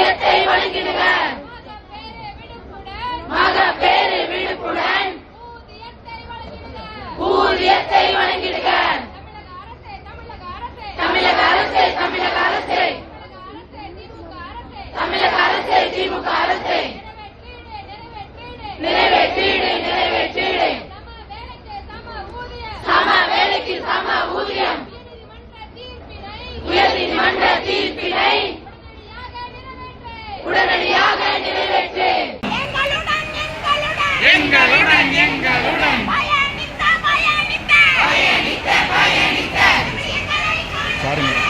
தெய்வத்தை வணங்கிடுக மகப்பேறு விடுப்புடன் ஊதியத்தை வணங்கிடுக தமிழக அரசு தமிழக அரசு. தமிழக அரசு திமுக பாருங்க